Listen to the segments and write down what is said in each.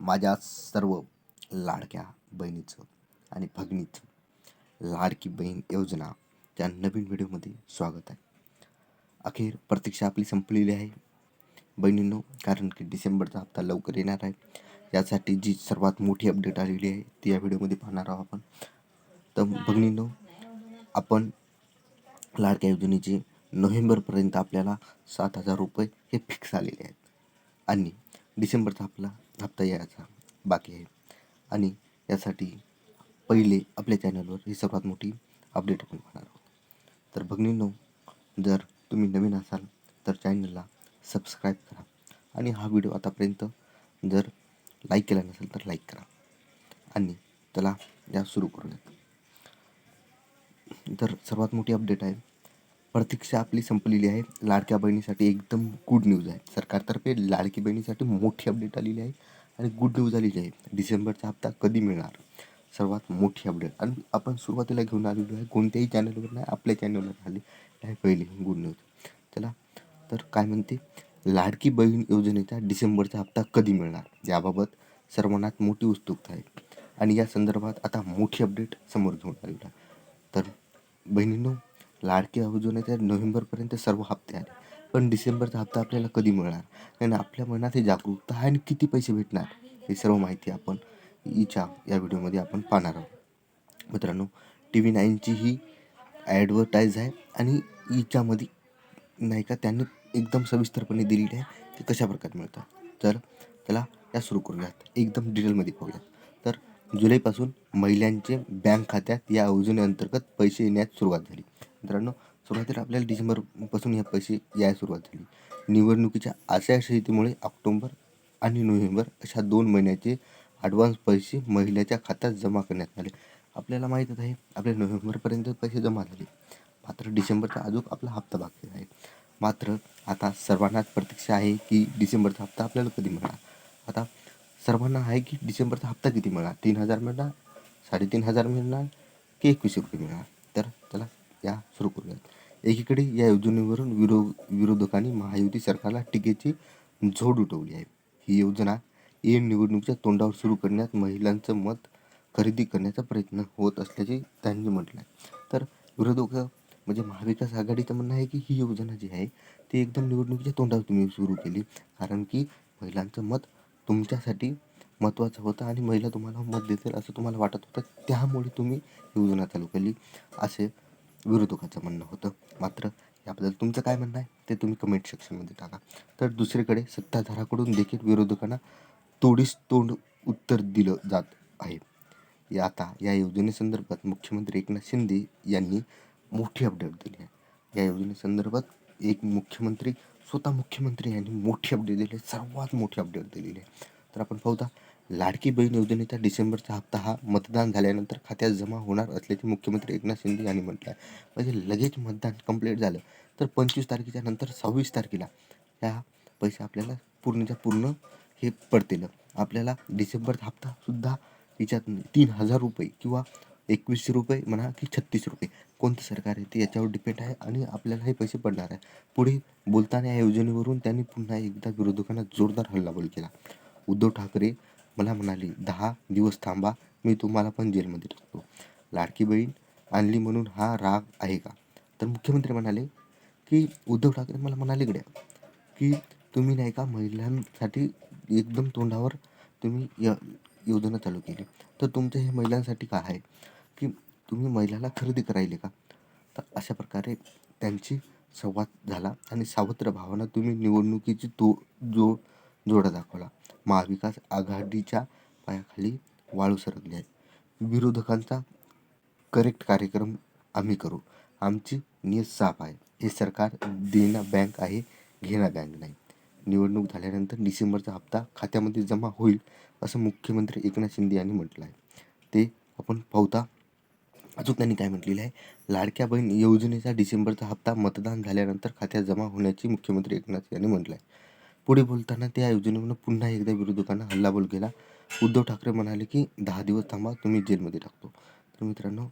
माझ्या सर्व लाडक्या बहिणीचं आणि भगिनीचं लाडकी बहीण योजना त्या नवीन व्हिडिओमध्ये स्वागत आहे. अखेर प्रतीक्षा आपली संपलेली आहे. बहिणींनो कारण की डिसेंबरचा हप्ता लवकर येणार आहे. यासाठी जी सर्वात मोठी अपडेट आलेली आहे ती या व्हिडिओमध्ये पाहणार आहोत आपण. तर भगिनींनो आपण लाडक्या योजनेचे नोव्हेंबरपर्यंत आपल्याला सात हजार रुपये हे फिक्स आलेले आहेत. आणि डिसेंबरचा आपला हप्ता यायचा बाकी आहे. आणि यासाठी पहिले आपल्या चॅनलवर ही सर्वात मोठी अपडेट आपण पाहणार आहोत. तर भगिनींनो जर तुम्ही नवीन असाल तर चॅनलला सबस्क्राईब करा. आणि हा व्हिडिओ आतापर्यंत जर लाईक केला नसेल तर लाईक करा. आणि त्याला या सुरू करूयात. तर सर्वात मोठी अपडेट आहे प्रतीक्षा आपली संपलेली आहे. लाडक्या बहिणीसाठी एकदम गुड न्यूज आहे. सरकारतर्फे लाडकी बहिणीसाठी मोठी अपडेट आलेली आहे आणि गुड न्यूज आलेली आहे. डिसेंबरचा हप्ता कधी मिळणार? सर्वात मोठी अपडेट आणि आपण सुरुवातीला घेऊन आलेलो आहे. कोणत्याही चॅनलवर नाही आपल्या चॅनलवर आली आहे पहिली गुड न्यूज चला तर काय म्हणते? लाडकी बहीण योजनेचा डिसेंबरचा हप्ता कधी मिळणार? याबाबत सर्वांनाच मोठी उत्सुकता आहे. आणि या संदर्भात आता मोठी अपडेट समोर घेऊन आलेली आहे. तर बहिणींनो लाडक्या योजनेच्या नोव्हेंबरपर्यंत सर्व हप्ते आले. पण डिसेंबरचा हप्ता आपल्याला कधी मिळणार? आणि आपल्या मनात हे जागरूकता आहे आणि किती पैसे भेटणार? हे सर्व माहिती आपण हिच्या या व्हिडिओमध्ये आपण पाहणार आहोत. मित्रांनो टी व्ही नाईनची ही ॲडव्हर्टाईज आहे आणि हिच्यामध्ये नाही का त्यांनी एकदम सविस्तरपणे दिलेली आहे की कशा प्रकारे मिळतात. तर त्याला या सुरू करूयात. एकदम डिटेलमध्ये पाहूयात. तर जुलैपासून महिलांचे बँक खात्यात या योजनेअंतर्गत पैसे येण्यास सुरुवात झाली. मित्रांनो सुरुवातीला आपल्याला डिसेंबरपासून ह्या पैसे यायला सुरुवात झाली. निवडणुकीच्या आचारसंहितेमुळे ऑक्टोंबर आणि नोव्हेंबर अशा दोन महिन्याचे ॲडव्हान्स पैसे महिलेच्या खात्यात जमा करण्यात आले. आपल्याला माहीतच आहे आपल्या नोव्हेंबरपर्यंत पैसे जमा झाले. मात्र डिसेंबरचा अजून आपला हप्ता बाकी आहे. मात्र आता सर्वांनाच प्रतीक्षा आहे की डिसेंबरचा हप्ता आपल्याला कधी मिळणार? आता सर्वांना आहे की डिसेंबरचा हप्ता किती मिळणार? तीन हजार मिळणार? साडेतीन हजार मिळणार? की एकवीसशे रुपये मिळणार? तर चला या सुरू करूयात. एकीकडे या योजनेवरून विरो विरोधकांनी महायुती सरकारला टीकेची झोड उठवली आहे. ही योजना ए निवडणुकीच्या तोंडावर सुरू करण्यात महिलांचं मत खरेदी करण्याचा प्रयत्न होत असल्याचे त्यांनी म्हटलं आहे तर विरोधक म्हणजे महाविकास आघाडीचं म्हणणं आहे की ही योजना जी आहे ती एकदम निवडणुकीच्या तोंडावर तुम्ही सुरू केली. कारण की महिलांचं मत तुमच्यासाठी महत्त्वाचं होतं आणि महिला तुम्हाला मत देतील असं तुम्हाला वाटत होतं. त्यामुळे तुम्ही योजना चालू केली. असे विरोधकाचं म्हणणं होतं. मात्र याबद्दल तुमचं काय म्हणणं आहे ते तुम्ही कमेंट सेक्शनमध्ये टाका. तर दुसरीकडे सत्ताधाराकडून देखील विरोधकांना तोडीस तोंड उत्तर दिलं जात आहे. या आता या योजनेसंदर्भात मुख्यमंत्री एकनाथ शिंदे यांनी मोठी अपडेट दिली आहे. या योजनेसंदर्भात एक मुख्यमंत्री स्वतः मुख्यमंत्री यांनी मोठी अपडेट दिली आहे सर्वात मोठी अपडेट दिलेली आहे. तर आपण पाहूता लाडकी बहीण योजनेचा डिसेंबरचा हप्ता हा मतदान झाल्यानंतर खात्यात जमा होणार असल्याचे मुख्यमंत्री एकनाथ शिंदे यांनी म्हटलं आहे म्हणजे लगेच मतदान कंप्लीट झालं तर पंचवीस तारखेच्या नंतर सव्वीस तारखेला ह्या पैसे आपल्याला पूर्णच्या पूर्ण हे पडतील. आपल्याला डिसेंबरचा हप्तासुद्धा याच्यात तीन हजार रुपये किंवा एकवीसशे रुपये म्हणा की छत्तीस रुपये कोणतं सरकार आहे ते याच्यावर डिपेंड आहे आणि आपल्याला हे पैसे पडणार आहे. पुढे बोलताना या योजनेवरून त्यांनी पुन्हा एकदा विरोधकांना जोरदार हल्लाबोल केला. उद्धव ठाकरे मला म्हणाले दहा दिवस थांबा मी तुम्हाला पण जेलमध्ये टाकतो. लाडकी बहीण आणली म्हणून हा राग आहे का? तर मुख्यमंत्री म्हणाले की उद्धव ठाकरे मला म्हणाले गड्या की तुम्ही नाही का महिलांसाठी एकदम तोंडावर तुम्ही य योजना चालू केली. तर तुमचं हे महिलांसाठी काय आहे? की तुम्ही महिलाला खरेदी करायले का? तर अशा प्रकारे त्यांची संवाद झाला आणि सावत्र भावानं तुम्ही निवडणुकीची तो जो जोडा दाखवला. महाविकास आघाडीच्या पायाखाली वाळू सरकली आहे विरोधकांचा करेक्ट कार्यक्रम आम्ही करू. आमची नियत साफ आहे. हे सरकार देणं बँक आहे घेणं बँक नाही. निवडणूक झाल्यानंतर डिसेंबरचा हप्ता खात्यामध्ये जमा होईल असं मुख्यमंत्री एकनाथ शिंदे यांनी म्हटलं आहे ते आपण पाहता. अजून त्यांनी काय म्हटलेलं आहे? लाडक्या बहीण योजनेचा डिसेंबरचा हप्ता मतदान झाल्यानंतर खात्यात जमा होण्याची मुख्यमंत्री एकनाथ यांनी म्हटलं आहे पुढे बोलताना त्या योजनेमुळे पुन्हा एकदा विरोधकांना हल्लाबोल केला उद्धव ठाकरे म्हणाले की दहा दिवस थांबा तुम्ही जेलमध्ये टाकतो. तर मित्रांनो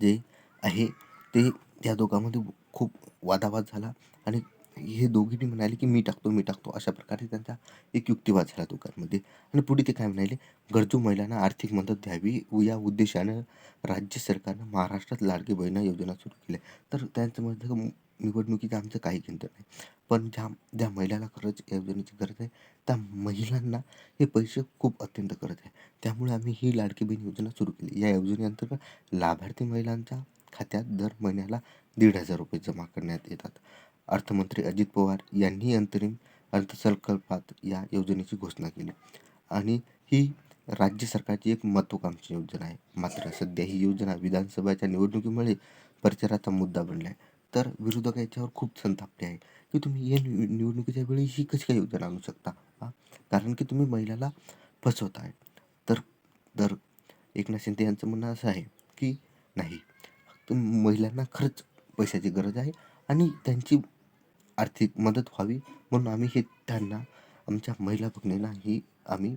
जे आहे ते त्या दोघांमध्ये खूप वादावाद झाला आणि हे दोघींनी म्हणाले की मी टाकतो मी टाकतो. अशा प्रकारे त्यांचा एक युक्तिवाद झाला दोघांमध्ये. आणि पुढे ते काय म्हणाले? गरजू महिलांना आर्थिक मदत द्यावी या उद्देशानं राज्य सरकारनं महाराष्ट्रात लाडकी बहिणा योजना सुरू केली तर त्यांचं म्हणजे निवडणुकीचं आमचं काही चिंता नाही. पण ज्या ज्या महिलाला खरंच योजनेची गरज आहे त्या महिलांना हे पैसे खूप अत्यंत गरज आहे. त्यामुळे आम्ही ही लाडकी बहीण योजना सुरू केली. या योजनेअंतर्गत लाभार्थी महिलांच्या खात्यात दर महिन्याला दीड हजार रुपये जमा करण्यात येतात. अर्थमंत्री अजित पवार यांनी अंतरिम अर्थसंकल्पात या योजनेची घोषणा केली. आणि ही राज्य सरकारची एक महत्त्वाकांक्षी योजना आहे. मात्र सध्या ही योजना विधानसभेच्या निवडणुकीमुळे प्रचाराचा मुद्दा बनला आहे तर विरोधक याच्यावर खूप संतापले आहे की तुम्ही या निव निवडणुकीच्या वेळी ही कशी काय योजना आणू शकता? हां? कारण की तुम्ही महिलाला फसवत आहे तर तर एकनाथ शिंदे यांचं म्हणणं असं आहे की नाही. महिलांना खरंच पैशाची गरज आहे आणि त्यांची आर्थिक मदत व्हावी म्हणून आम्ही हे त्यांना आमच्या महिला भगिनींना ही आम्ही